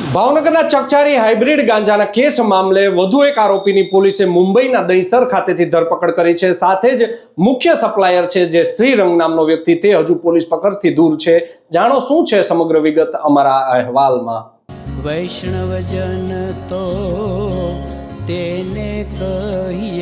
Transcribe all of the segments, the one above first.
ભાવનગરના ચકચારી hybrid ગાંજાના case મામલે વધુ એક આરોપીની પોલીસે મુંબઈના દહીસર ખાતેથી ધરપકડ કરી છે. સાથે જ મુખ્ય સપ્લાયર છે જે શ્રીરંગ નામનો વ્યક્તિ, તે હજુ પોલીસ પકડથી દૂર છે. જાણો શું છે સમગ્ર વિગત અમારા અહેવાલમાં? વૈષ્ણવજન તો તેને કહીએ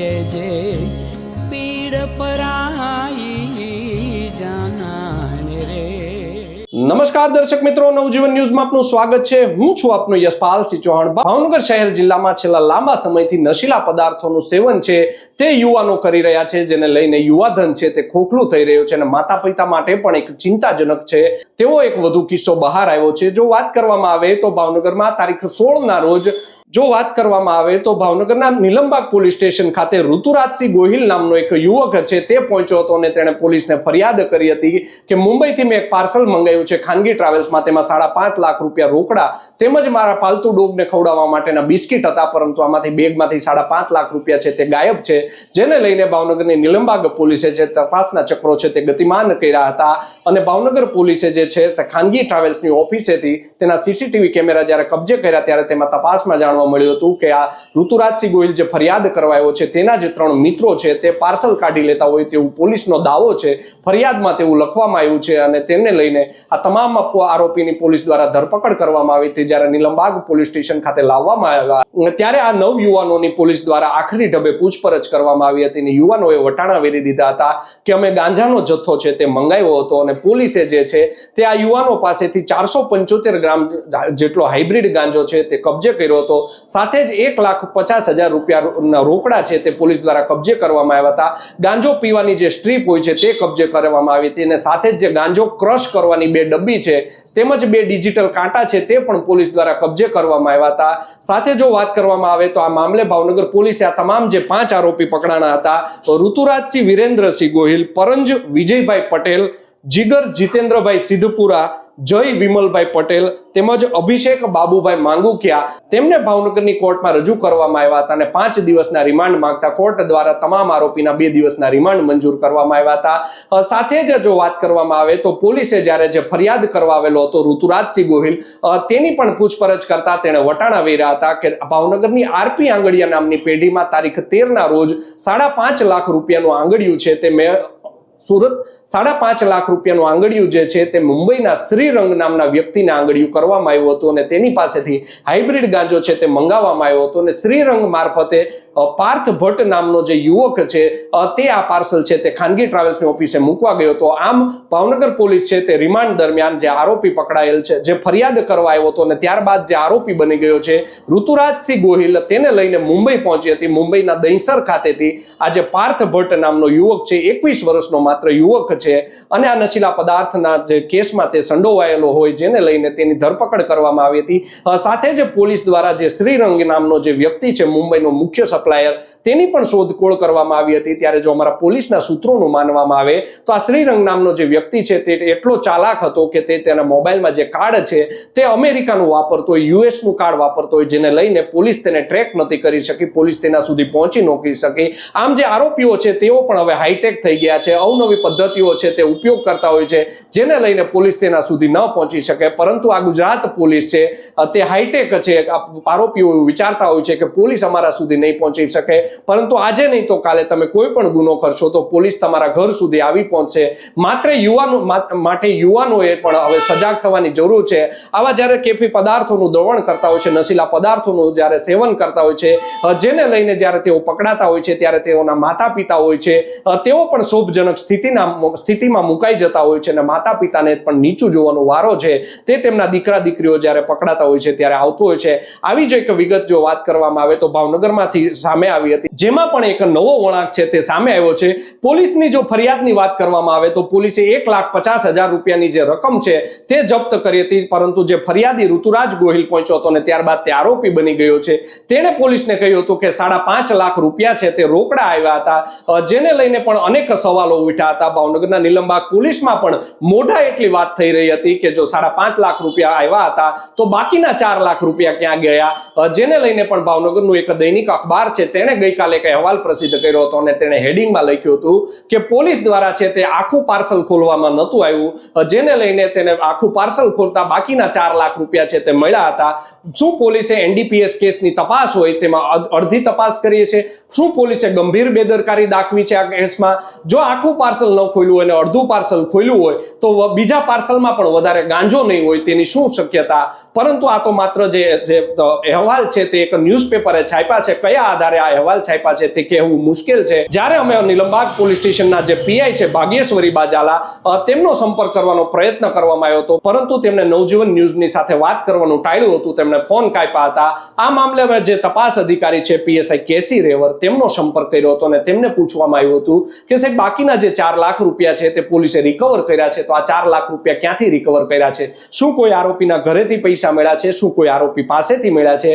નમસ્કાર દર્શક મિત્રો, નવજીવન ન્યૂઝમાં આપનું સ્વાગત છે. હું છું આપનો યશપાલ સિંહ ચૌહાણ. ભાવનગર શહેર જિલ્લામાં છેલ્લા લાંબા સમયથી નશીલા પદાર્થોનું સેવન છે તે યુવાનો કરી રહ્યા છે, જેને લઈને યુવાધન છે તે ખોખલું થઈ રહ્યું છે અને માતા પિતા માટે પણ એક ચિંતાજનક છે. તેવો એક વધુ કિસ્સો બહાર આવ્યો છે. જો વાત કરવામાં આવે તો ભાવનગરમાં તારીખ સોળના રોજ જો વાત કરવામાં આવે તો ભાવનગરના નિલંબાગ પોલીસ સ્ટેશન ખાતે ઋતુરાજસિંહ ગોહિલ નામનો એક યુવક છે, તે પહોંચ્યો હતો અને તેણે પોલીસને ફરિયાદ કરી હતી કે મુંબઈથી મેં એક પાર્સલ મંગાવ્યું છે, ખાનગી ટ્રાવેલ્સમાં તેમાં સાડા પાંચ લાખ રૂપિયા રોકડા તેમજ મારા પાલતુ ડોગને ખવડાવવા માટેના બિસ્કિટ હતા, પરંતુ આમાંથી બેગમાંથી સાડા પાંચ લાખ રૂપિયા છે તે ગાયબ છે. જેને લઈને ભાવનગરની નિલંબાગ પોલીસે જે તપાસના ચક્રો છે તે ગતિમાન કર્યા હતા અને ભાવનગર પોલીસે જે છે ખાનગી ટ્રાવેલ્સની ઓફિસેથી તેના સીસીટીવી કેમેરા જ્યારે કબજે કર્યા ત્યારે તેમાં તપાસમાં જાણવા મળ્યું હતું કે આ ઋતુરાજસિંહ ગોહિલ જે ફરિયાદ કરવાયો છે, તેના જે ત્રણ મિત્રો છે, તે પાર્સલ કાઢી લેતા હોય તેવું પોલીસનો દાવો છે, ફરિયાદમાં તેવું લખવામાં આવ્યું છે અને તેને લઈને આ તમામ આરોપીની પોલીસ દ્વારા ધરપકડ કરવામાં આવી હતી. જ્યારે નીલમબાગ પોલીસ સ્ટેશન ખાતે લાવવામાં આવ્યા ત્યારે આ નવ યુવાનોની પોલીસ દ્વારા આખરી ઢબે પૂછપરછ કરવામાં આવી હતી અને યુવાનોએ વટાણા વેરી દીધા હતા કે અમે ગાંજાનો જથ્થો છે તે મંગાવ્યો હતો અને પોલીસે જે છે તે આ યુવાનો પાસેથી ચારસો પંચોતેર ગ્રામ જેટલો હાઇબ્રિડ ગાંજો છે તે કબજે કર્યો હતો. સાથે જ એક લાખ પચાસ હજાર રૂપિયા રોકડા છે તે પોલીસ દ્વારા કબજે કરવામાં આવ્યા હતા. ગાંજો પીવાની જે સ્ટ્રીપ હોય છે તે કબજે કરવામાં આવી હતી અને સાથે જ જે ગાંજો ક્રશ કરવાની બે ડબ્બી છે તેમજ બે ડિજિટલ કાંટા છે તે પણ પોલીસ દ્વારા કબજે કરવામાં આવ્યા હતા. સાથે જો વાત કરવામાં આવે તો આ મામલે ભાવનગર પોલીસે આ તમામ જે પાંચ આરોપી પકડાણા હતા ઋતુરાજસિંહ વિરેન્દ્રસિંહ ગોહિલ, પરંજ વિજયભાઈ પટેલ, જીગર જીતેન્દ્રભાઈ સિદ્ધપુરા જય વિમલભાઈ પટેલ તેમજ અભિષેક બાબુભાઈ માંગુકિયા તેમને ભાવનગરની કોર્ટમાં રજૂ કરવામાં આવ્યા હતા અને પાંચ દિવસના રિમાન્ડ માંગતા કોર્ટ દ્વારા તમામ આરોપીના બે દિવસના રિમાન્ડ મંજૂર કરવામાં આવ્યા હતા. સાથે જ જો વાત કરવામાં આવે તો પોલીસે જ્યારે જે ફરિયાદ કરવા આવેલો હતો ઋતુરાજસિંહ ગોહિલ તેની પણ પૂછપરછ કરતા તેણે વટાણા વેર્યા હતા કે ભાવનગરની આરપી આંગડિયા નામની પેઢીમાં તારીખ તેરના રોજ સાડા પાંચ લાખ રૂપિયાનું આંગડિયું છે તે મેં સુરત સાડા પાંચ લાખ રૂપિયાનું આંગળિયું જે છે તે મુંબઈના શ્રીરંગ નામના વ્યક્તિને આંગળિયું કરવામાં આવ્યું હતું અને તેની પાસેથી હાઇબ્રિડ ગાંજો છે તે મંગાવવામાં આવ્યો હતો અને શ્રીરંગ મારફતે પાર્થ ભટ્ટ નામનો જે યુવક છે તે આ પાર્સલ છે તે ખાનગી ટ્રાવેલ્સની ઓફિસે મૂકવા ગયો હતો. આમ ભાવનગર પોલીસ છે તે રિમાન્ડ દરમિયાન જે આરોપી પકડાયેલ છે, જે ફરિયાદ કરવા આવ્યો હતો અને ત્યારબાદ જે આરોપી બની ગયો છે, ઋતુરાજસિંહ ગોહિલ તેને લઈને મુંબઈ પહોંચી હતી. મુંબઈના દહીસર ખાતેથી આ જે પાર્થ ભટ્ટ નામનો યુવક છે, એકવીસ વર્ષનો માત્ર યુવક છે અને આ નશીલા પદાર્થના જે કેસમાં તે સંડોવાયેલો હોય જેને લઈને તેની ધરપકડ કરવામાં આવી હતી. સાથે જ પોલીસ દ્વારા જે શ્રીરંગ નામનો જે વ્યક્તિ છે મુંબઈનો મુખ્ય સપ્લાયર, તેની પણ શોધખોળ કરવામાં આવી હતી. ત્યારે જો અમારા પોલીસના સૂત્રોનું માનવામાં આવે, તો આ શ્રીરંગ નામનો જે વ્યક્તિ છે, તે એટલો ચાલાક હતો કે તે તેના મોબાઈલમાં જે કાર્ડ છે, તે અમેરિકાનું વાપરતો હોય, યુએસનું કાર્ડ વાપરતો હોય, જેને લઈને પોલીસ તેને ટ્રેક નથી કરી શકી, પોલીસ તેના સુધી પહોંચી નહોતી શકી. આમ જે આરોપીઓ છે, તેઓ પણ હવે હાઈટેક થઈ ગયા છે, અવનવી પદ્ધતિઓ છે, તે ઉપયોગ કરતા હોય છે, જેને લઈને પોલીસ તેના સુધી ન પહોંચી શકે. પરંતુ આ ગુજરાત પોલીસ છે, તે હાઈટેક છે આરોપીઓ વિચારતા હોય છે કે પોલીસ અમારા સુધી નહીં પહોંચી. શકે. પરંતુ આજે નહીં તો કાલે તમે કોઈ પણ ગુનો કરશો તો પોલીસ તમારા ઘર સુધી આવી પહોંચશે. માત્ર યુવાનો માટે યુવાનોએ પણ હવે સજાગ થવાની જરૂર છે. આવા જ્યારે કેફી પદાર્થોનું દ્રવણ કરતા હોય છે, નશીલા પદાર્થોનું જ્યારે સેવન કરતા હોય છે જેને લઈને જ્યારે તેઓ પકડાતા હોય છે, ત્યારે તેઓના માતા પિતા હોય છે તેઓ પણ શોભજનક સ્થિતિના, સ્થિતિમાં મુકાઈ જતા હોય છે અને માતા પિતાને પણ નીચું જોવાનો વારો છે. તે તેમના દીકરા દીકરીઓ જ્યારે પકડાતા હોય છે, ત્યારે આવતો હોય છે. આવી જ એક વિગત જો વાત કરવામાં આવે તો ભાવનગરમાંથી સામે આવી હતી. જેમાં પણ એક નવો વળાંક છે તે સામે આવ્યો છે. પોલીસની જો ફરિયાદની વાત કરવામાં આવે તો પોલીસે એક લાખ પચાસ હજાર રૂપિયાની જે રકમ છે તે જપ્ત કરી હતી. પરંતુ જે ફરિયાદી ઋતુરાજ ગોહિલ પહોંચ્યો હતો અને ત્યારબાદ તે આરોપી બની ગયો છે. તેણે પોલીસને કહ્યું હતું કે સાડા પાંચ લાખ રૂપિયા છે તે રોકડા આવ્યા હતા. જેને લઈને પણ અનેક સવાલો ઉઠ્યા હતા. ભાવનગરના નિલંબાગ પોલીસમાં પણ મોઢા એટલી વાત થઈ રહી હતી કે જો સાડા પાંચ લાખ રૂપિયા આવ્યા હતા તો બાકીના ચાર લાખ રૂપિયા ક્યાં ગયા? જેને લઈને પણ ભાવનગરનું એક દૈનિક અખબાર છે તેણે ગઈકાલે એક અહેવાલ પ્રસિદ્ધ કર્યો હતો અને તેણે હેડિંગમાં લખ્યું હતું કે પોલીસ દ્વારા છે તે આખું પાર્સલ ખોલવામાં નહોતું આવ્યું. જેને લઈને તેને આખું પાર્સલ ખોલતા બાકીના ચાર લાખ રૂપિયા છે તે મળ્યા હતા. શું પોલીસે એનડીપીએસ કેસની તપાસ હોય તેમાં અડધી તપાસ કરીએ છે શું પોલીસે ગંભીર બેદરકારી દાખવી છે આ કેસમાં? જો આખું પાર્સલ ન ખોલ્યું હોય અને અડધું પાર્સલ ખોલ્યું હોય, તો બીજા પાર્સલમાં પણ વધારે ગાંજો નહીં હોય તેની શું શક્યતા? પરંતુ આ તો માત્ર જે અહેવાલ છે તે એક ન્યૂઝપેપરે છાપ્યા છે. કયા આધારે આ અહેવાલ છાપ્યા છે તે કહેવું મુશ્કેલ છે. જ્યારે અમે નીલમબાગ પોલીસ સ્ટેશનના જે પીઆઈ છે, ભાગ્યેશ્વરી બાજાલા તેમનો સંપર્ક કરવાનો પ્રયત્ન કરવામાં આવ્યો હતો. પરંતુ તેમણે નવજીવન ન્યૂઝની સાથે વાત કરવાનું ટાળ્યું હતું. તેમણે ફોન કાપ્યા હતા. આ મામલે અમે જે તપાસ અધિકારી છે પીએસઆઈ કેસી રેવર, તેમનો સંપર્ક કર્યો હતો અને તેમને પૂછવામાં આવ્યું હતું કે, સાહેબ, બાકીના જે ચાર લાખ રૂપિયા છે તે પોલીસે રિકવર કર્યા છે. તો આ ચાર લાખ રૂપિયા ક્યાંથી રિકવર કર્યા છે? શું કોઈ આરોપીના ઘરેથી પૈસા મળ્યા છે? શું કોઈ આરોપી પાસેથી મળ્યા છે?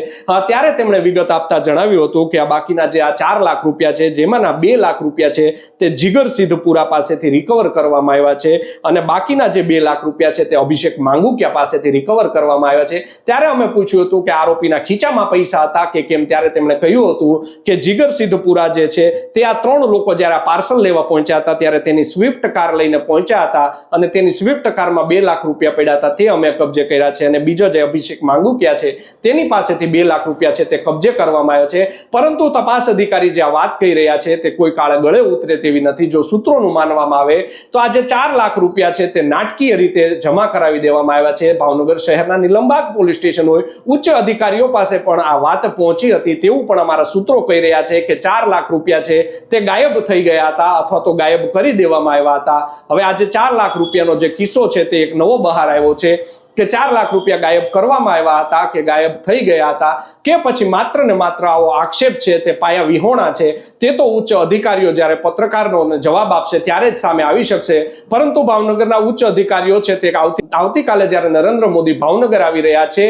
ત્યારે તેમણે વિગત આપતા જણાવ્યું હતું કે આ બાકીના જે આ ચાર લાખ રૂપિયા છે, જેમાંના બે લાખ રૂપિયા છે, તે જીગર સિદ્ધપુરા પાસેથી રિકવર કરવામાં આવ્યા છે અને બાકીના જે બે લાખ રૂપિયા છે, તે અભિષેક માંગુકિયા પાસેથી રિકવર કરવામાં આવ્યા છે. ત્યારે અમે પૂછ્યું હતું કે આરોપીના ખીચામાં પૈસા હતા કે કેમ? ત્યારે તેમણે કહ્યું હતું કે જીગર સિદ્ધપુરા જે છે, તે આ ત્રણ લોકો જ્યારે પાર્સલ લેવા પહોંચ્યા હતા, ત્યારે તેની સ્વિફ્ટ કાર લઈને પહોંચ્યા હતા અને તેની સ્વિફ્ટ કારમાં બે લાખ રૂપિયા પડ્યા હતા, તે અમે કબજે કર્યા છે અને બીજો જે અભિષેક માંગુકિયા છે, તેની પાસેથી બે લાખ રૂપિયા છે, તે કબજે કરવામાં આવ્યો છે. પરંતુ તપાસ અધિકારી જે આ વાત કહી રહ્યા છે તે કોઈ કાળ ગળે ઉતરે તેવી નથી. જો સૂત્રોનું માનવામાં આવે તો આ ચાર લાખ રૂપિયા છે તે નાટકીય રીતે જમા કરાવી દેવામાં આવ્યા છે. ભાવનગર શહેરના નિલંબાગ પોલીસ સ્ટેશન હોય, ઉચ્ચ અધિકારીઓ પાસે પણ આ વાત પહોંચી હતી. તેવું પણ અમારા સૂત્રો કહી રહ્યા છે કે ચાર લાખ રૂપિયા છે તે ગાયબ થઈ ગયા હતા અથવા તો ગાયબ કરી દેવામાં આવ્યા હતા. હવે આજે ચાર લાખ રૂપિયાનો જે કિસ્સો છે તે એક નવો બહાર આવ્યો છે. કે ચાર લાખ રૂપિયા ગાયબ કરવામાં આવ્યા હતા કે ગાયબ થઈ ગયા હતા કે પછી માત્ર ને માત્ર આવો આક્ષેપ છે તે પાયા વિહોણા છે તે તો ઉચ્ચ અધિકારીઓ જ્યારે પત્રકારનો જવાબ આપશે ત્યારે જ સામે આવી શકશે. પરંતુ ભાવનગરના ઉચ્ચ અધિકારીઓ છે તે આવતીકાલે જ્યારે નરેન્દ્ર મોદી ભાવનગર આવી રહ્યા છે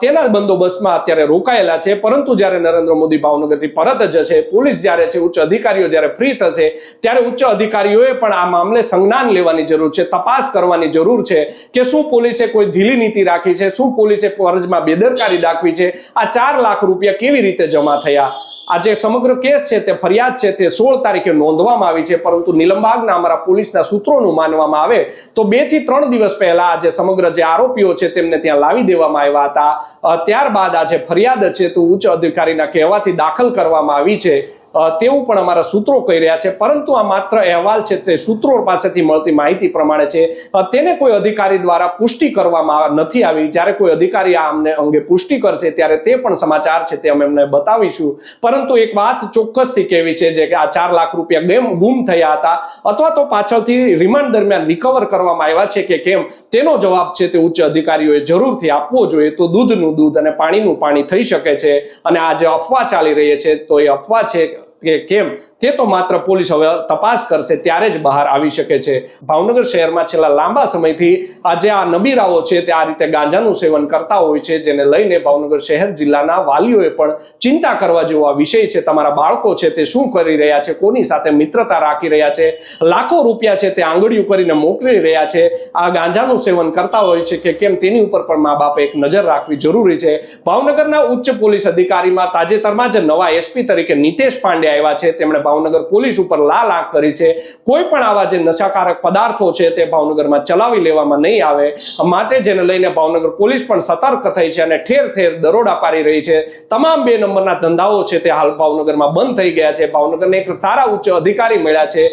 તેના બંદોબસ્તમાં અત્યારે રોકાયેલા છે. પરંતુ જ્યારે નરેન્દ્ર મોદી ભાવનગરથી પરત જશે, પોલીસ જ્યારે છે, ઉચ્ચ અધિકારીઓ જ્યારે ફ્રી થશે, ત્યારે ઉચ્ચ અધિકારીઓએ પણ આ મામલે સંજ્ઞાન લેવાની જરૂર છે, તપાસ કરવાની જરૂર છે કે શું પોલીસે કોઈ ઢીલી નીતિ રાખી છે? શું પોલીસે ફરજમાં બેદરકારી દાખવી છે? આ ચાર લાખ રૂપિયા કેવી રીતે જમા થયા? આ જે સમગ્ર કેસ છે તે ફરિયાદ છે તે સોળ તારીખે નોંધવામાં આવી છે, પરંતુ નિલંબાગના અમારા પોલીસના સૂત્રોનું માનવામાં આવે તો બેથી ત્રણ દિવસ પહેલા આજે સમગ્ર જે આરોપીઓ છે તેમને ત્યાં લાવી દેવામાં આવ્યા હતા. ત્યારબાદ આ જે ફરિયાદ છે તો ઉચ્ચ અધિકારીના કહેવાથી દાખલ કરવામાં આવી છે. તેવું પણ અમારા સૂત્રો કહી રહ્યા છે. પરંતુ આ માત્ર અહેવાલ છે, તે સૂત્રો પાસેથી મળતી માહિતી પ્રમાણે છે. તેને કોઈ અધિકારી દ્વારા પુષ્ટિ કરવામાં નથી આવી. જ્યારે કોઈ અધિકારી આ અમને અંગે પુષ્ટિ કરશે, ત્યારે તે પણ સમાચાર છે, તે અમે એમને બતાવીશું. પરંતુ એક વાત ચોક્કસથી કહેવી છે, જે કે આ ચાર લાખ રૂપિયા ગેમ ગુમ થયા હતા, અથવા તો પાછળથી રિમાન્ડ દરમિયાન રિકવર કરવામાં આવ્યા છે કે કેમ, તેનો જવાબ છે, તે ઉચ્ચ અધિકારીઓએ જરૂરથી આપવો જોઈએ. તો દૂધનું દૂધ અને પાણીનું પાણી થઈ શકે છે, અને આ જે અફવા ચાલી રહી છે, તો એ અફવા છે કે કેમ? તે તો માત્ર પોલીસ હવે તપાસ કરશે, ત્યારે જ બહાર આવી શકે છે. ભાવનગર શહેરમાં છેલ્લા લાંબા સમયથી આ જે આ નબીરાઓ છે તે આ રીતે ગાંજાનું સેવન કરતા હોય છે, જેને લઈને ભાવનગર શહેર જિલ્લાના વાલીઓએ પણ ચિંતા કરવા જેવો આ વિષય છે. તમારા બાળકો છે તે શું કરી રહ્યા છે? કોની સાથે મિત્રતા રાખી રહ્યા છે? લાખો રૂપિયા છે તે આંગળીઓ કરીને મોકલી રહ્યા છે. આ ગાંજાનું સેવન કરતા હોય છે કે કેમ? તેની ઉપર પણ મા બાપે એક નજર રાખવી જરૂરી છે. ભાવનગરના ઉચ્ચ પોલીસ અધિકારીમાં તાજેતરમાં જ નવા એસપી તરીકે નિતેશ પાંડે આવ્યા છે, તેમણે ભાવનગર પોલીસ ઉપર લાલ આંખ કરી છે. કોઈ પણ આવા જે નશાકારક પદાર્થો છે, તે ભાવનગરમાં ચલાવી લેવામાં નહીં આવે. માટે જેને લઈને ભાવનગર પોલીસ પણ સતર્ક થઈ છે અને ઠેર ઠેર દરોડા પાડી રહી છે. તમામ બે નંબરના ધંધાઓ છે, તે હાલ ભાવનગરમાં બંધ થઈ ગયા છે. ભાવનગરને એક સારા ઉચ્ચ અધિકારી મળ્યા છે.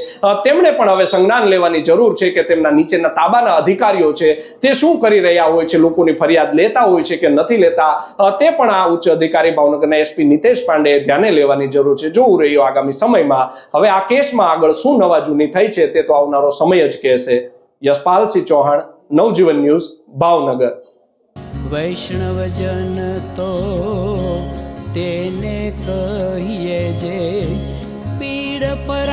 તેમણે પણ હવે સંજ્ઞાન લેવાની જરૂર છે કે તેમના નીચેના તાબાના અધિકારીઓ છે, તે શું કરી રહ્યા હોય છે, લોકોની ફરિયાદ લેતા હોય છે કે નથી લેતા? તે પણ આ ઉચ્ચ અધિકારી ભાવનગરના એસપી નિતેશ પાંડેએ ધ્યાને લેવાની જરૂર છે. જોવું રહ્યો આગામી સમયમાં. હવે આ કેસમાં આગળ શું નવા જૂની થઈ છે તે તો આવનારો સમય જ કહેશે. યશપાલસિંહ ચૌહાણ, નવજીવન ન્યૂઝ, ભાવનગર. વૈષ્ણવજન તો તેને કહીએ જે, પીડ પર